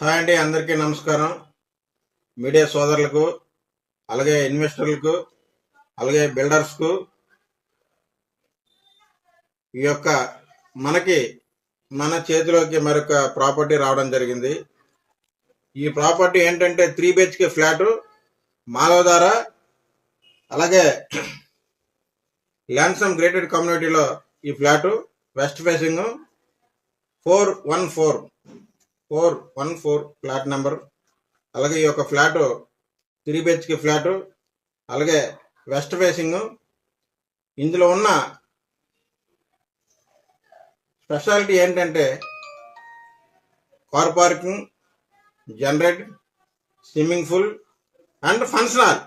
Hi అండి అందరికీ నమస్కారం. మీడియా సోదరులకు అలాగే ఇన్వెస్టర్లకు అలాగే బిల్డర్స్కు ఈ యొక్క మనకి మన చేతిలోకి మరొక ప్రాపర్టీ రావడం జరిగింది. ఈ ప్రాపర్టీ ఏంటంటే త్రీ బిహెచ్కే ఫ్లాటు మాధవధార అలాగే ల్యాన్సమ్ గ్రేటెడ్ కమ్యూనిటీలో ఈ flat west facing four one four four one four flat number. అలాగే ఈ యొక్క ఫ్లాట్ త్రీ బిహెచ్కే ఫ్లాట్. అలాగే వెస్ట్ ఫేసింగ్. ఇందులో ఉన్న స్పెషాలిటీ ఏంటంటే car parking generate swimming pool and function hall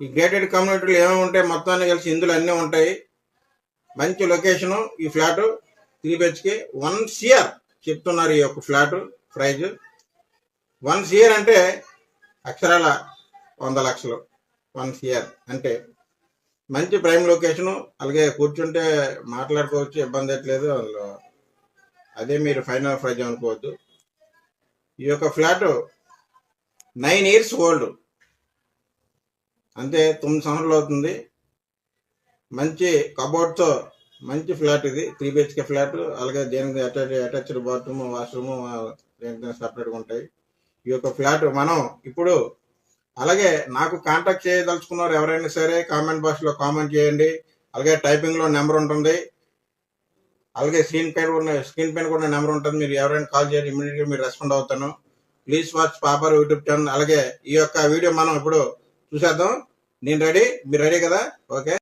ఈ గేటెడ్ కమ్యూనిటీలు ఏమేమి ఉంటాయి మొత్తాన్ని కలిసి ఇందులో అన్నీ ఉంటాయి. మంచి లొకేషను ఈ flat three BHK one CR. చెప్తున్నారు ఈ యొక్క ఫ్లాట్ ప్రైజ్. వన్ ఇయర్ అంటే అక్షరాల వంద లక్షలు. వన్ ఇయర్ అంటే మంచి ప్రైమ్ లొకేషను అలాగే కూర్చుంటే మాట్లాడుకోవచ్చు ఇబ్బంది ఎట్లేదు అందులో. అదే మీరు ఫైనల్ ప్రైజ్ అనుకోవద్దు. ఈ యొక్క ఫ్లాట్ నైన్ ఇయర్స్ ఓల్డ్. అంతే తొమ్మిది సంవత్సరాలు అవుతుంది. మంచి కబోర్డ్తో మంచి ఫ్లాట్ ఇది. Three BHK flat. అలాగే దేనికి అటాచ్ అటాచ్డ్ బాత్రూమ్ వాష్రూమ్ దేనికి సపరేట్గా ఉంటాయి. ఈ యొక్క ఫ్లాట్ మనం ఇప్పుడు అలాగే నాకు కాంటాక్ట్ చేయదలుచుకున్నారు ఎవరైనా సరే కామెంట్ బాక్స్లో కామెంట్ చేయండి. అలాగే టైపింగ్లో నెంబర్ ఉంటుంది. అలాగే స్క్రీన్ పైన కూడా స్క్రీన్ పైన కూడా నెంబర్ ఉంటుంది. మీరు ఎవరైనా కాల్ చేయండి ఇమీడియట్గా మీరు రెస్పాండ్ అవుతాను. ప్లీజ్ వాచ్ పాపర్ యూట్యూబ్ ఛానల్ అలాగే ఈ యొక్క వీడియో మనం ఇప్పుడు చూసేద్దాం. నేను రెడీ మీరు రెడీ కదా? ఓకే